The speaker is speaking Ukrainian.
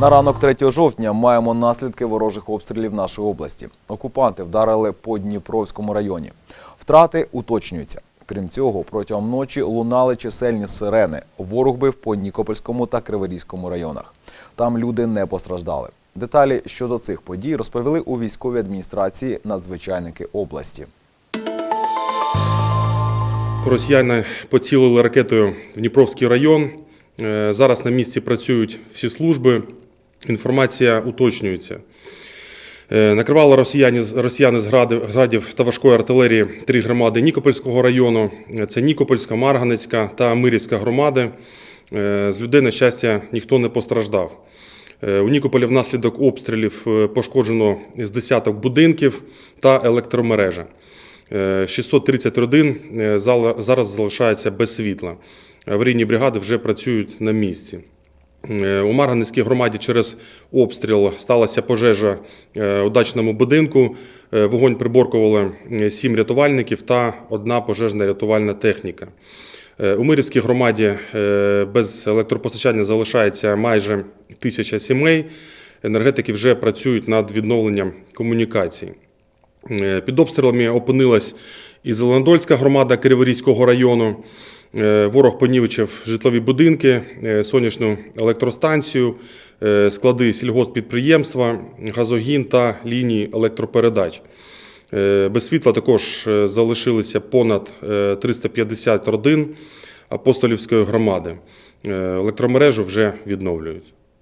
На ранок 3 жовтня маємо наслідки ворожих обстрілів нашої області. Окупанти вдарили по Дніпровському районі. Втрати уточнюються. Крім цього, протягом ночі лунали чисельні сирени. Ворог бив по Нікопольському та Криворізькому районах. Там люди не постраждали. Деталі щодо цих подій розповіли у військовій адміністрації надзвичайники області. Росіяни поцілили ракетою в Дніпровський район. Е, Зараз на місці працюють всі служби. Інформація уточнюється. Е, Накривали росіяни, росіяни з градів, та важкої артилерії три громади Нікопольського району. Е, Це Нікопольська, Марганецька та Мирівська громади. Е, З людей, на щастя, ніхто не постраждав. У Нікополі внаслідок обстрілів пошкоджено з десяток будинків та електромережа. Е, 630 родин зараз залишається без світла. Аварійні бригади вже працюють на місці. Е, У Марганецькій громаді через обстріл сталася пожежа е, у дачному будинку. Е, Вогонь приборкували сім рятувальників та одна пожежна рятувальна техніка. У Мирівській громаді без електропостачання залишається майже тисяча сімей. Енергетики вже працюють над відновленням комунікацій. Під обстрілами опинилась і Зеленодольська громада Криворізького району. Е, Ворог понівечив житлові будинки, е, сонячну електростанцію, е, склади сільгоспідприємства, газогін та лінії електропередач. Без світла також залишилися понад е, 350 родин апостолівської громади. Електромережу вже відновлюють.